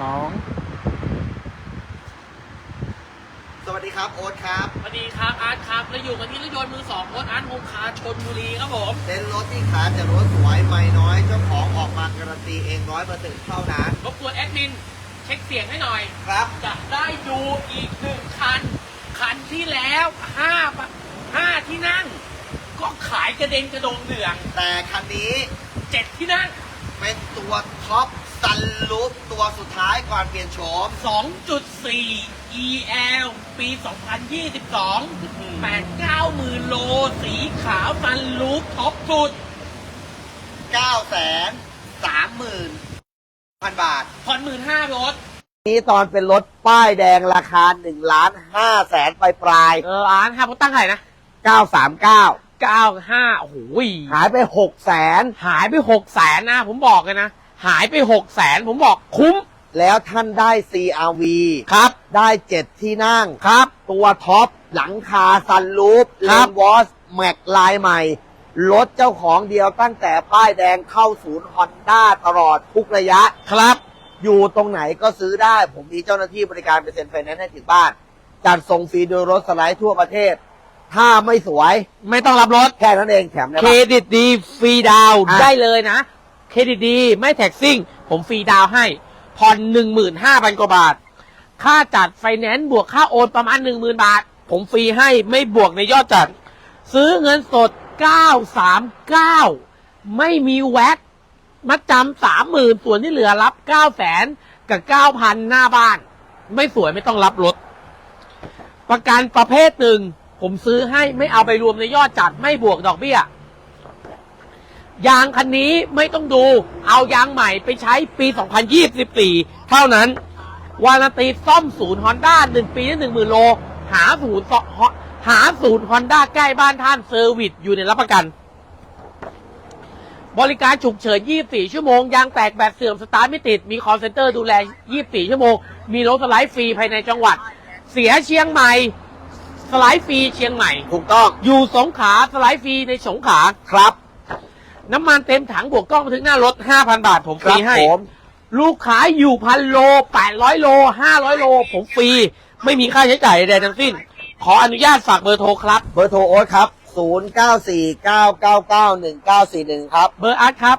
สองสวัสดีครับโอ๊ตครับ สวัสดีครับอาร์ตครับเราอยู่กันที่รถยนต์มือสองรถอาร์ตโฮมคาร์ชนบุรีครับผมเต้นรถที่ขายแต่รถสวยไม่น้อยเจ้าของออกมาการันตีเองร้อยเปอร์เซ็นต์เท่านั้นรบกวนแอดมินเช็คเสียงให้หน่อย ครับจะได้ดูอีกหนึ่งคัน คันที่แล้วห้าปะห้าที่นั่ง ก็ขายกระเด็นกระโดงเหลือง แต่คันนี้เจ็ดที่นั่ง เป็นตัวท็อป ซันลูปตัวสุดท้ายก่อนเปลี่ยนโฉม 2.4 EL ปี 2022 8 9หมื่นโล สีขาวฟันลูปท็อปสุด 9 3 0 0 0 0 บาท ผ่อนหมื่นห้ารถ นี้ตอนเป็นรถป้ายแดงราคา1ล้าน5แสนปลายปลายเอออาร์ตห้าผมตั้งเท่าไหร่นะ 939 95 โอ้โหหายไป6แสนหายไปหกแสนนะ ผมบอกเลยนะ หายไปหกแสนผมบอกคุ้มแล้วท่านได้ CRV ครับ ได้7ที่นั่ง ครับ ตัวท็อป หลังคาซันลูปคเลรับนวอสแม็กลายใหม่ รถเจ้าของเดียวตั้งแต่ป้ายแดงเข้าศูนย์ฮอนด้าตลอดทุกระยะ ครับ อยู่ตรงไหนก็ซื้อได้ ผมมีเจ้าหน้าที่บริการเป็นเซ็นไฟแนนซ์ให้ถึงบ้าน จัดส่งฟรีโดยรถสไลด์ทั่วประเทศ ถ้าไม่สวย ไม่ต้องรับรถ แค่นั้นเองแถมได้เครปะดิตดีฟรีดาวน์อะ ได้เลยนะ เครดิตดี ไม่แท็กซิ่ง ผมฟรีดาวให้ผ่อนหนึ่งหมื่นห้าพันกว่าบาท ค่าจัดไฟแนนซ์บวกค่าโอนประมาณหนึ่งหมื่นบาท ผมฟรีให้ไม่บวกในยอดจัด ซื้อเงินสด939ไม่มีแว็กมัดจำสามหมื่นส่วนที่เหลือรับ9แสนกับ9,000หน้าบ้าน ไม่สวยไม่ต้องรับรถ ประกันประเภทหนึ่ง ผมซื้อให้ไม่เอาไปรวมในยอดจัดไม่บวกดอกเบี้ย ยางคันนี้ไม่ต้องดู เอายางใหม่ไปใช้ปี 2024 เท่านั้น วารันตีซ่อมศูนย์ฮอนด้าหนึ่งปีได้หนึ่งหมื่นโล หาศูนย์หาศูนย์ฮอนด้าใกล้บ้านท่านเซอร์วิสอยู่ในรับประกัน บริการฉุกเฉิน 24 ชั่วโมง ยางแตกแบตเสื่อมสตาร์ทไม่ติด มีคอลเซ็นเตอร์ดูแล 24 ชั่วโมง มีรถสไลด์ฟรีภายในจังหวัด เสียเชียงใหม่สไลด์ฟรีเชียงใหม่ ถูกต้อง อยู่สงขลาสไลด์ฟรีในสงขลาครับ น้ำมันเต็มถังบวกกล้องบันทึกหน้ารถ 5,000 บาทผมคฟรีรับให้ ผมลูกค้าอยู่พันโล 800 โล 500 โล ผมฟรี ไม่มีค่าใช้จ่ายใดๆทั้งสิ้น ขออนุญาตฝากเบอร์โทรครับ เบอร์โทรโอ๊ตครับ 0949991941 ครับ เบอร์อาร์ตครับ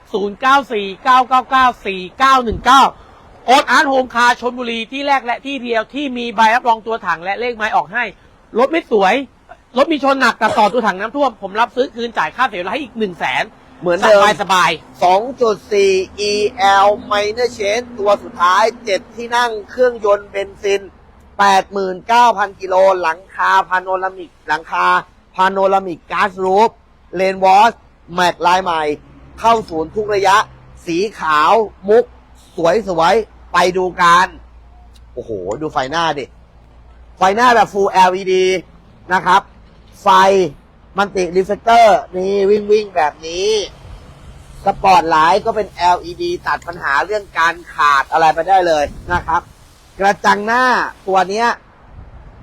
0949994919 โอ๊ตอาร์ตโฮมคาร์ชนบุรีที่แรกและที่เดียวที่มีใบรับรองตัวถังและเลขไม้ออกให้ รถไม่สวย รถมีชนหนักแต่ต่อตัวถังน้ำท่วม ผมรับซื้อคืนจ่ายค่าเสียเวลาให้อีก1 0 0 0 0แสน เหมือนสเดิมบายสบาย 2.4 EL Minor Change ตัวสุดท้าย 7 ที่นั่งเครื่องยนต์เบนซิน 89,000 กิโล หลังคาพาโนรามิก หลังคาพาโนรามิกก๊าซรูฟเลนวอสแม็กลายใหม่ เข้าศูนย์ทุกระยะ สีขาวมุก สวยสวยๆไปดูกัน โอ้โห ดูไฟหน้าดิ ไฟหน้าแบบ Full LED นะครับ ไฟ มันติรีเฟกเตอร์นี่วิ่งวิ่งแบบนี้สปอร์ตไลท์ก็เป็น LED ตัดปัญหาเรื่องการขาดอะไรไปได้เลยนะครับ กระจังหน้าตัวเนี้ย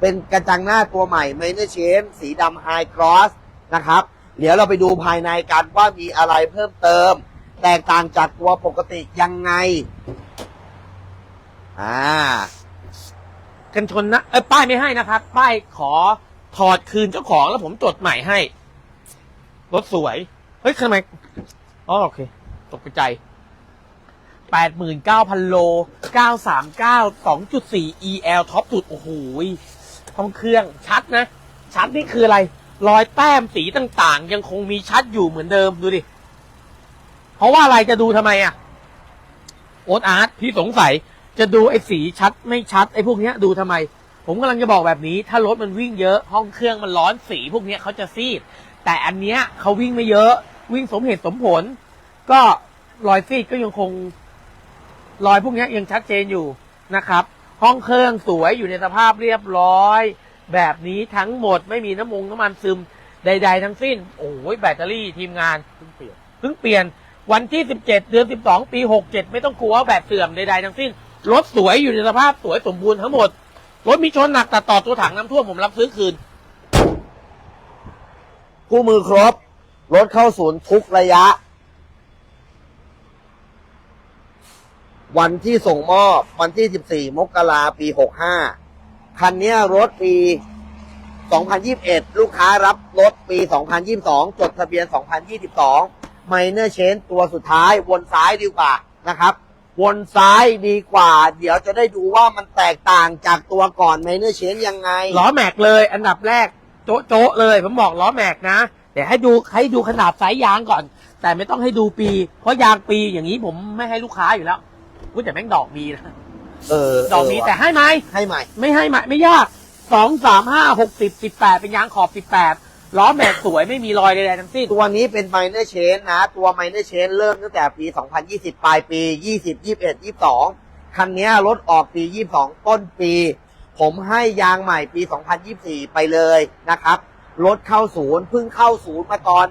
เป็นกระจังหน้าตัวใหม่ m a n o r Change สีดำ High Cross นะครับ เดี๋ยวเราไปดูภายในกันว่ามีอะไรเพิ่มเติม แตกต่างจากตัวปกติยังไง อ่า กันชนนะเอ้ป้ายไม่ให้นะครับ ป้ายขอ ถอดคืนเจ้าของแล้วผมจดใหม่ให้ รถสวย เฮ้ยทำไมอ๋อโอเค ตกใจแปดหมื่นเก้าพันโลเก้าสามเก้าสองจุดสี่ EL ท็อปสุด โอ้โหห้องเครื่องชัดนะ ชัดนี่คืออะไร รอยแต้มสีต่างๆ ยังคงมีชัดอยู่เหมือนเดิมดูดิ เพราะว่าอะไรจะดูทำไมอะ โอ๊ตอาร์ตพี่สงสัยจะดูไอ้สีชัดไม่ชัดไอ้พวกเนี้ยดูทำไม ผมกำลังจะบอกแบบนี้ ถ้ารถมันวิ่งเยอะ ห้องเครื่องมันร้อนสีพวกนี้เขาจะซีด แต่อันเนี้ยเขาวิ่งไม่เยอะ วิ่งสมเหตุสมผล ก็รอยซีดก็ยังคง รอยพวกนี้ยังชัดเจนอยู่นะครับ ห้องเครื่องสวยอยู่ในสภาพเรียบร้อย แบบนี้ทั้งหมดไม่มีน้ำมงน้ำมันซึมใด ๆ ทั้งสิ้น โอ้ยแบตเตอรี่ทีมงานเพิ่งเปลี่ยนเพิ่งเปลี่ยนวันที่ 17 เดือน 12 ปี 67 ไม่ต้องกลัวว่าแบตเสื่อมใดๆทั้งสิ้นรถสวยอยู่ในสภาพสวยสมบูรณ์ทั้งหมด รถมีชนหนักแต่ต่อตัวถังน้ำท่วมผมรับซื้อคืน คู่มือครบ รถเข้าศูนย์ทุกระยะ วันที่ส่งมอบ วันที่ 14 มกราปี 65 คันเนี้ยรถปี 2021 ลูกค้ารับรถปี 2022 จดทะเบียน 2022 ไมเนอร์เชนตัวสุดท้ายวนซ้ายดีกว่านะครับ วนซ้ายดีกว่า เดี๋ยวจะได้ดูว่ามันแตกต่างจากตัวก่อนไมเนอร์เชนยังไง ล้อแม็กเลย อันดับแรก โจ๊ะโจ๊ะเลย ผมบอกล้อแม็กนะ เดี๋ยวให้ดูให้ดูขนาดไซส์ยางก่อน แต่ไม่ต้องให้ดูปี เพราะยางปีอย่างนี้ผมไม่ให้ลูกค้าอยู่แล้วพูดแต่แม่งดอกมีนะเออดอกมีเว่ะแต่ให้ไหมให้ใหม่ ไม่ให้ไหมไม่ยากสองสามห้าหกสิบสิบแปดเป็นยางขอบสิบแปด ล้อแม็กสวยไม่มีรอยใดๆทั้งสิ้น ตัวนี้เป็นไมเนอร์เชนนะ ตัวไมเนอร์เชนเริ่มตั้งแต่ปี 2020 ปลายปี 20 21 22 คันเนี้ยรถออกปี 22 ต้นปี ผมให้ยางใหม่ปี 2024 ไปเลยนะครับ รถเข้าศูนย์เพิ่งเข้าศูนย์มาตอน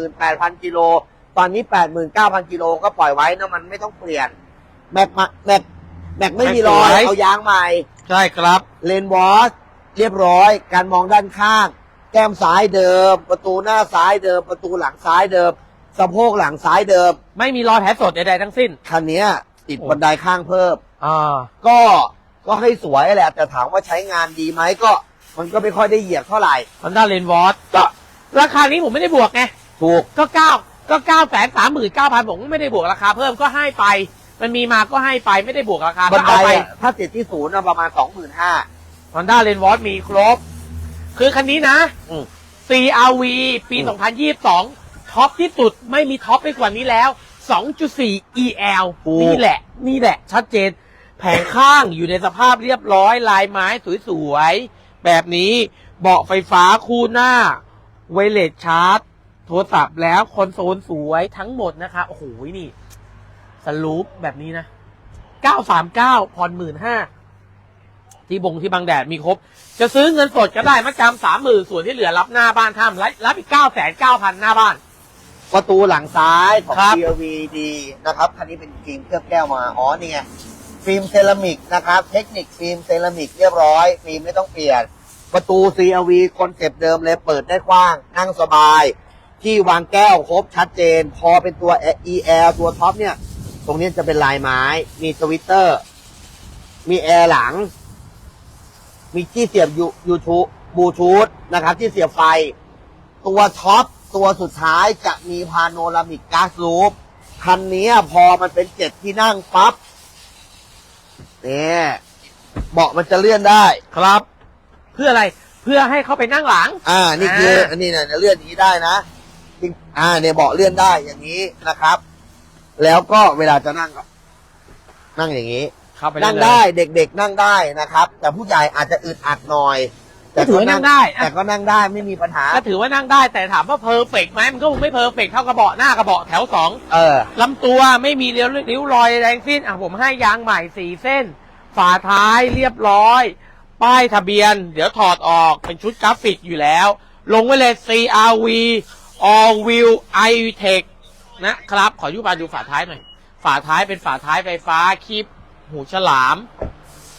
88,000 กิโล ตอนนี้ 89,000 กิโลก็ปล่อยไว้นะมันไม่ต้องเปลี่ยน แม็กมาแม็กแม็กไม่มีรอยแม็กสวยเอายางใหม่ ใช่ครับ เลนวอชเรียบร้อย การมองด้านข้างแก้มซ้ายเดิม ประตูหน้าซ้ายเดิม ประตูหลังซ้ายเดิม สะโพกหลังซ้ายเดิม ไม่มีรอยแผลสดใดๆทั้งสิ้น คันเนี้ยติดโอ้บันไดข้างเพิ่ม อ่า ก็ก็ให้สวยแหละ แต่ถามว่าใช้งานดีไหมก็ มันก็ไม่ค่อยได้เหยียบเท่าไหร่ฮอนด้าเลนวอร์ก็ราคานี้ผมไม่ได้บวกไง ถูก ก็เก้าก็เก้าแสนสามหมื่นเก้าพันผมก็ไม่ได้บวกราคาเพิ่มก็ให้ไป มันมีมาก็ให้ไปไม่ได้บวกราคาบันไดก็เอาไปอะถ้าติดที่ศูนย์อะประมาณสองหมื่นห้า ฮอนด้าเลนวอร์มีครบ คือคันนี้นะ อืม CRV ปี อืม 2022 ท็อปที่สุดไม่มีท็อปไปกว่านี้แล้ว 2.4 EL ถูกนี่แหละ นี่แหละ ชัดเจน แผงข้างอยู่ในสภาพเรียบร้อย ลายไม้สวยๆ แบบนี้ เบาะไฟฟ้าคู่หน้า ไวเลสชาร์จ โทรศัพท์แล้วคอนโซลสวยทั้งหมดนะคะ โอ้โห นี่สลูปแบบนี้นะ 939ผ่อนหมื่นห้า ที่บงที่บางแดดมีครบ จะซื้อเงินสดก็ได้มาจำสามหมื่นส่วนที่เหลือรับหน้าบ้านทำรับรับอีกเก้าแสนเก้าพันหน้าบ้าน ประตูหลังซ้ายของ ครับ CRV ดีนะครับคันนี้เป็นฟิล์มเคลือบแก้วมาอ๋อนี่ไงฟิล์มเซรามิกนะครับ เทคนิคฟิล์มเซรามิกเรียบร้อยฟิล์มไม่ต้องเปลี่ยน ประตู CRV คอนเซปต์เดิมเลยเปิดได้กว้าง นั่งสบาย ที่วางแก้วครบชัดเจน พอเป็นตัว EL ตัวท็อปเนี่ย ตรงนี้จะเป็นลายไม้ มีสวิตเตอร์ มีแอร์หลัง มีที่เสียบยูยูทูบลูทูธนะครับ ที่เสียบไฟ ตัวท็อปตัวสุดท้ายจะมีพาโนรามิกก๊าซลูปคันนี้พอมันเป็นเจ็ดที่นั่งปั๊บเนี่ยเบาะมันจะเลื่อนได้ครับ เพื่ออะไรเพื่อให้เขาไปนั่งหลัง อ่า นี่คืออ่าอันนี้เนี่ยเลื่อนอย่างนี้ได้นะจริงอ่าเนี่ยเบาะเลื่อนได้อย่างนี้นะครับ แล้วก็เวลาจะนั่งก็นั่งอย่างนี้ เข้าไปนั่งเลยได้เด็กๆนั่งได้นะครับ แต่ผู้ใหญ่อาจจะอึดอัดหน่อยก็ถือว่านั่งได้อะแต่ก็นั่งได้ไม่มีปัญหาก็ถือว่านั่งได้แต่ถามว่าเพอร์เฟกไหมมันก็คงไม่เพอร์เฟกเท่ากระเบาะหน้ากระเบาะแถวสองเออลำตัวไม่มีริ้วริ้วรอยใดทั้งสิ้นอะผมให้ยางใหม่สี่เส้น ฝาท้ายเรียบร้อย ป้ายทะเบียน เดี๋ยวถอดออกเป็นชุดกราฟิกอยู่แล้ว ลงไว้เลย CRV All Wheel i Tech นะครับ ขอยุบาดูฝาท้ายหน่อย ฝาท้ายเป็นฝาท้ายไฟฟ้าคีบ หูฉลาม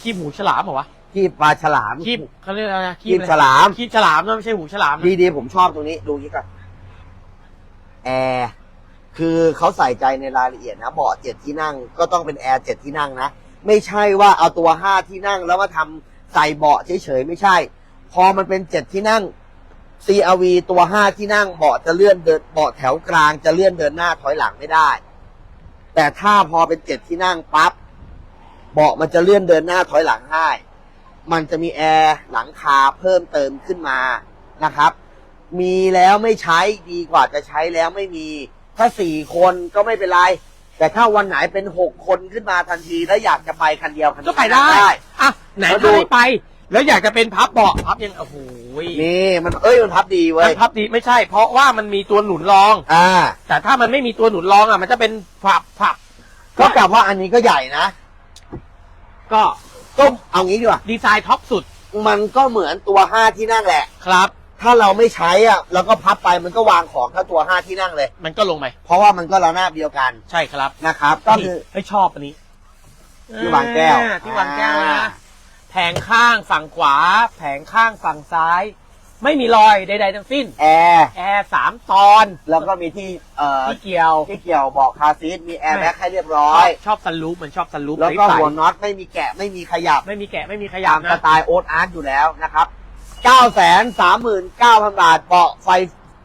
คีบหูฉลามเหรอวะที่ปลาฉลาม คีบเขาเรียกอะไรนะคีบอะไรฉลาม คีบฉลามนะไม่ใช่หูฉลามนะ ดีดีผมชอบตรงนี้ ดูนี้ก่อนแอร์คือเขาใส่ใจในรายละเอียดนะเบาะเจ็ดที่นั่งก็ต้องเป็นแอร์เจ็ดที่นั่งนะ ไม่ใช่ว่าเอาตัวห้าที่นั่งแล้วมาทำใส่เบาะเฉยๆไม่ใช่ พอมันเป็นเจ็ดที่นั่ง CRV ตัวห้าที่นั่งเบาะจะเลื่อนเดินเบาะแถวกลางจะเลื่อนเดินหน้าถอยหลังไม่ได้ แต่ถ้าพอเป็นเจ็ดที่นั่งปั๊บ เบาะมันจะเลื่อนเดินหน้าถอยหลังได้ มันจะมีแอร์หลังคาเพิ่มเติมขึ้นมานะครับ มีแล้วไม่ใช้ดีกว่าจะใช้แล้วไม่มี ถ้าสี่คนก็ไม่เป็นไร แต่ถ้าวันไหนเป็นหกคนขึ้นมาทันทีแล้วอยากจะไปคันเดียวคันก็เยวไปได้ อะ ไหนมาดูถ้าไม่ไป แล้วอยากจะเป็นพับเบาะพับยัง โอ้โหนี่มันเอ้ยมันพับดีเว้มัยนพับดีไม่ใช่ เพราะว่ามันมีตัวหนุนรอง อ่า แต่ถ้ามันไม่มีตัวหนุนรองอะ มันจะเป็นผับผับ ก็กลับว่าอันนี้ก็ใหญ่นะ ก็ก็เอางี้ดีกว่า ดีไซน์ท็อปสุดมันก็เหมือนตัวห้าที่นั่งแหละ ครับ ถ้าเราไม่ใช้อะเราก็พับไปมันก็วางของเท่าตัวห้าที่นั่งเลย มันก็ลงไปเพราะว่ามันก็ระนาบเดียวกันใช่ครับนะครับ ก็คือไม่ชอบอันนี้ที่วางแก้วอ่ที่วางแก้วอ่า นะแผงข้างฝั่งขวา แผงข้างฝั่งซ้าย ไม่มีรอยใด ๆ ทั้งสิ้น แอร์ แอร์สามตอนแล้วก็มีที่เอ่อที่เกี่ยว ที่เกี่ยวเบอกคาร์ซีทมีแอร์แบ็กให้เรียบร้อย ชอบซันรูปเหมือนชอบซันรูปแล้วก็ใสๆหัวน็อตไม่มีแกะไม่มีขยับไม่มีแกะไม่มีขยัตาบมสนะไตล์โอ๊ตอาร์ตอยู่แล้วนะครับ 939,000 บาทเบาะไฟ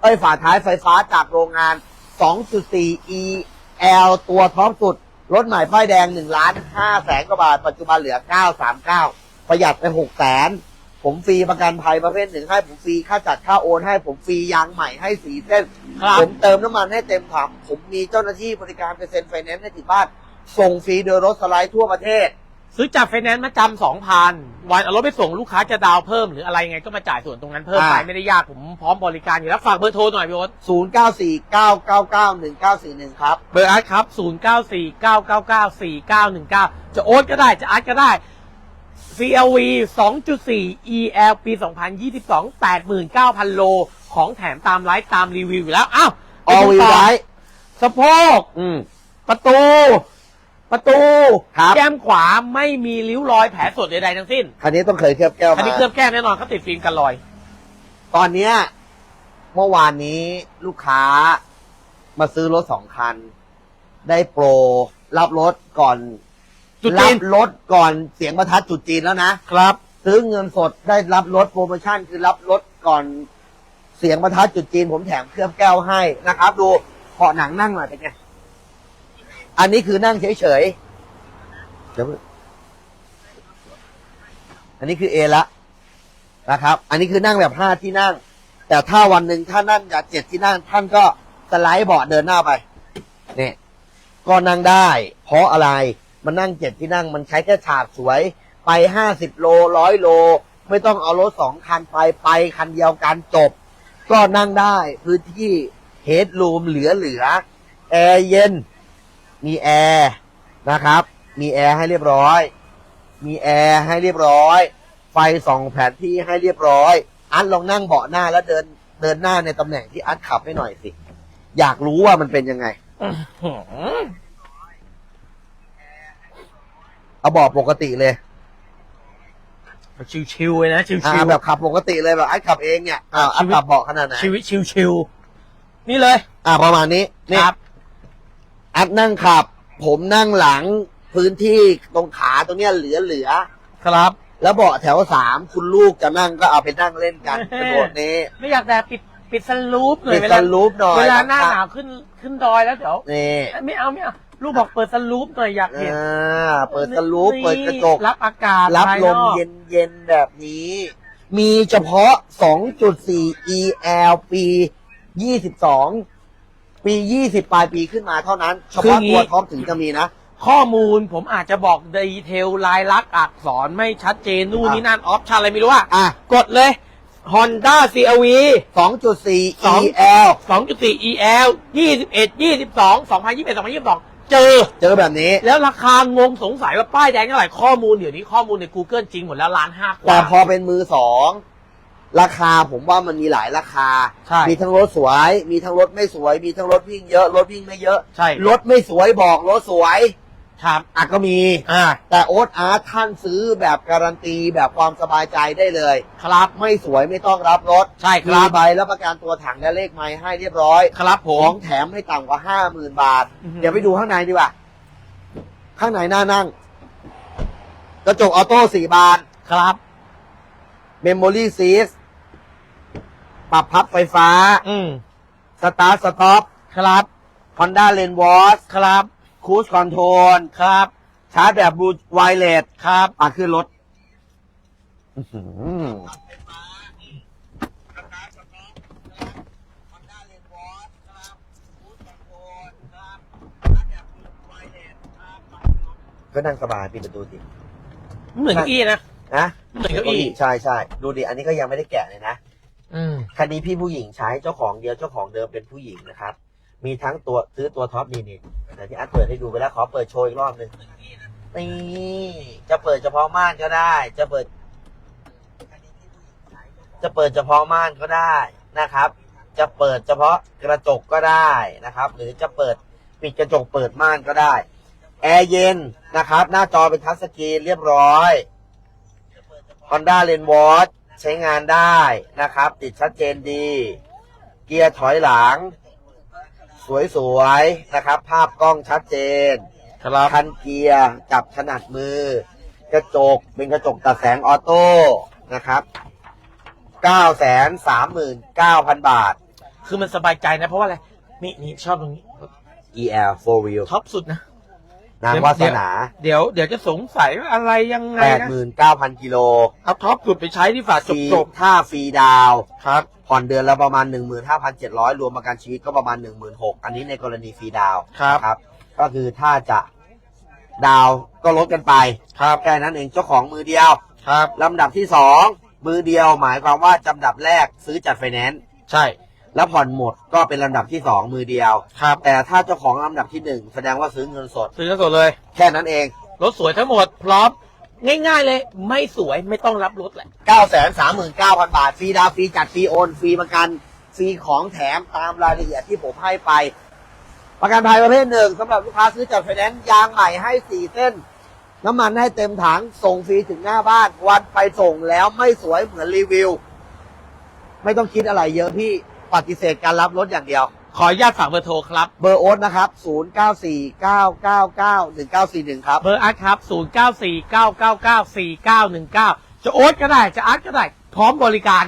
เอ้ยฝาท้ายไฟฟ้าจากโรงงาน 2.4 e l ตัวท็อปสุด รถใหม่ป้ายแดง1ล้าน5แสนกว่าบาท ปัจจุบันเหลือ 939 ประหยัดไป6แสน ผมฟรีประกันภัยประเภทหนึ่งให้ผมฟรีค่าจัดค่าโอนให้ผมฟรียางใหม่ให้สีเส้นครับผมเติมน้ำมันให้เต็มถังผมมีเจ้าหน้าที่บริการเปอร์เซ็นต์ไฟแนนซ์ให้ถึงบ้านส่งฟรีโดยรถสไลด์ทั่วประเทศ ซื้อจากไฟแนนซ์มาจำสองพันวันเอารถไปส่งลูกค้าจะดาวน์เพิ่มหรืออะไรไงก็มาจ่ายส่วนตรงนั้นเพิ่มไปอ่า ไม่ได้ยากผมพร้อมบริการอยู่แล้วฝากเบอร์โทรหน่อยพี่โอ๊ต0949991941 ครับ เบอร์อาร์ตครับ 0 9 4 9 9 9 4 9 1 9 จะโอ๊ตก็ได้จะอาร์ตก็ได้ CLV 2.4 EL ปี 2022 89,000 โล ของแถมตามไลฟ์ตามรีวิวอยู่แล้ว อ้าวไปออดูวีต่ไว้สะโพก อืม ประตู ประตู ครับ แก้มขวาไม่มีริ้วรอยแผลสดใดๆทั้งสิ้น คันนี้ต้องเคยเคลือบแก้วอันมานี้เคลือบแก้มแน่นอนเขาติดฟิล์มกันรอย ตอนเนี้ยเมื่อวานนี้ลูกค้ามาซื้อรถสองคัน ได้โปร รับรถก่อน จุดจีรันบรถก่อนเสียงประทัดจุดจีนแล้วนะ ครับ ซื้อเงินสดได้รับรถโปรโมชั่นคือรับรถก่อนเสียงประทัดจุดจีน ผมแถมเคลือบแก้วให้นะครับ ดูเบาะหนังนั่งหน่อยเป็นไงอันนี้คือนั่งเฉยๆเดี๋ยวอันนี้คือเอละนะครับ อันนี้คือนั่งแบบห้าที่นั่ง แต่ถ้าวันหนึ่งถ้านั่งจากเจ็ดที่นั่ง ท่านก็สไลด์เบาะเดินหน้าไปเนี่ยก็นั่งได้ เพราะอะไร มันนั่งเจ็ดที่นั่งมันใช้แค่ฉากสวย ไปห้าสิบโลร้อยโล ไม่ต้องเอารถสองคันไปไปคันเดียวกันจบ ก็นั่งได้พื้นที่เฮดรูมเหลือเหลือแอร์เย็น มีแอร์นะครับ มีแอร์ให้เรียบร้อย มีแอร์ให้เรียบร้อย ไฟส่องแผนที่ให้เรียบร้อย อันลองนั่งเบาะหน้าแล้วเดินเดินหน้าในตำแหน่งที่อัดขับให้หน่อยสิ อยากรู้ว่ามันเป็นยังไง เอาเบาะปกติเลยชิวๆเลยนะชิอ่าวแบบขับปกติเลยแบบอัดขับเองเนี่ยอ่าอัดขับเบาะขนาดไหนๆชีวิตชิวๆนี่เลยอ่าประมาณนี้นี่ครับ อัดนั่งขับ ผมนั่งหลังพื้นที่ตรงขาตรงเนี้ยเหลือเหลือครับแล้วเบาะแถวสามคุณลูกจะนั่งก็เอาไปนั่งเล่นกันกระโดดนี้ไม่อยากแต่ปิดปิดสลูปหน่อปิยดเวสลาลูปหน่อยเวลาหน้าหนาวขึ้นขึ้นดอยแล้วเดี๋ยว นี่ ไม่เอาไม่เอา ลูกบอกเปิดสลูปหน่อยอยากเห็นอ่าเปิดสลูปเปิดกระจก รับอากาศรับภายลนมอกเย็นเย็นๆแบบนี้ มีเฉพาะ 2.4 EL ปี 22 ปี 20 ปลายปีขึ้นมาเท่านั้น เฉพาะตัวท็อปถึงจะมีนะ ข้อมูลผมอาจจะบอกดีเทลลายลักษณ์อักษรไม่ชัดเจนนู่นอะนี่นั่นออปชั่นอะไรไม่รู้อะอะกดเลย Honda CRV 2.4สอง EL 2.4 EL 21 22 2021 2022 เจอ เจอแบบนี้ แล้วราคางงสงสัยว่าป้ายแดงเท่าไหร่ข้อมูลเดี๋ยวนี้ข้อมูลใน Google จริงหมดแล้วล้านห้ากว่าแต่พอเป็นมือสองราคาผมว่ามันมีหลายราคา ใช่ มีทั้งรถสวย มีทั้งรถไม่สวย มีทั้งรถวิ่งเยอะ รถวิ่งไม่เยอะ ใช่ รถไม่สวยบอกรถสวย ครับอะก็มี อ่า แต่โอ๊ตอาร์ตท่านซื้อแบบการันตีแบบความสบายใจได้เลย ครับไม่สวยไม่ต้องรับรถใช่คมีรับใบรับประกันตัวถังและเลขไม้ให้เรียบร้อยครับผขอม งแถมให้ต่ำกว่าห้าหมื่นบาท อือฮึ เดี๋ยวไปดูข้างในดีกว่า ข้างในน่านั่ง กระจกออโต้สี่บาน ครับ เมมโมรี่ซีสปรับพับไฟฟ้า อืมสตาร์ทสต็อปครับ ฮอนด้าเลนวอสครับ คูสคอนโทรลครับชาร์จแบบบลูไวเลสครับอะขึ้นรถอื้อหือก็นั่งสบายปิดประตูสิเหมือนเก้าอี้นะนะเหมือนเก้าอี้ใช่ใช่ดูดิอันนี้ก็ยังไม่ได้แกะเลยนะอืมคันนี้พี่ผู้หญิงใช้เจ้าของเดียวเจ้าของเดิมเป็นผู้หญิงนะครับ มีทั้งตัวซื้อตัวท็อปนี่นี่ แต่ที่อัดเปิดให้ดูไปแล้วขอเปิดโชว์อีกรอบหนึ่งนี่จะเปิดเฉพาะม่านก็ได้ จะเปิด จะเปิดเฉพาะม่านก็ได้นะครับ จะเปิดเฉพาะกระจกก็ได้นะครับ หรือจะเปิดปิดกระจกเปิดม่านก็ได้แอร์เย็นนะครับ หน้าจอเป็นทัชสกรีนเรียบร้อย Honda l e n w a t c ใช้งานได้นะครับ ติดชัดเจนดี เกียร์ถอยหลัง สวยๆนะครับ ภาพกล้องชัดเจนครับคันเกียร์จับถนัดมือ กระจกเป็นกระจกตัดแสงออโต้นะครับ939,000บาท คือมันสบายใจนะ เพราะว่าอะไรนี่นี่ชอบตรงนี้ EL 4 wheel ท็อปสุดนะ นางวาสนาเดี๋ยวเดี๋ยวจะสงสัยว่าอะไรยังไงนะ89,000กิโลเอาท็อปสุดไปใช้ที่ฝาฟจบรีจบถ้าฟรีดาวๆครับ ผ่อนเดือนละประมาณ 15,700 รวมประกันชีวิตก็ประมาณ 16,000 อันนี้ในกรณีฟรีดาวน์ครับ ครับ ก็คือถ้าจะดาวน์ก็ลดกันไป ครับแค่นั้นเองเจ้าของมือเดียว ครับ ลำดับที่สองมือเดียวหมายความว่าจำดับแรกซื้อจัดไฟแนนซ์ใช่ แล้วผ่อนหมดก็เป็นลำดับที่สองมือเดียว ครับแต่ถ้าเจ้าของลำดับที่หนึ่งแสดงว่าซื้อเงินสด ซื้อกันสดเลย แค่นั้นเอง รถสวยทั้งหมดพร้อม ง่ายๆเลย ไม่สวยไม่ต้องรับรถแหละ 939,000 บาท ฟรีดาวน์ฟรีจัดฟรีโอน ฟรีประกัน ฟรีของแถมตามรายละเอียดที่ผมให้ไป ประกันภัยประเภทหนึ่งสำหรับลูกค้าซื้อจัดไฟแนนซ์ยางใหม่ให้ 4 เส้น น้ำมันให้เต็มถังส่งฟรีถึงหน้าบ้าน วันไปส่งแล้วไม่สวยเหมือนรีวิว ไม่ต้องคิดอะไรเยอะพี่ ปฏิเสธการรับรถอย่างเดียว ขออนุญาตฝากเบอร์โทรครับ เบอร์โอ๊ตนะครับ 0949991941 ครับ เบอร์อาร์ตครับ 0 9 4 9 9 9 4 9 1 9 จะโอ๊ตก็ได้ จะอาร์ตก็ได้ พร้อมบริการ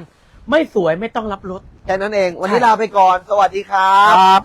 ไม่สวยไม่ต้องรับรถ แค่นั้นเอง วันนี้ลาไปก่อน สวัสดีครับ ครับ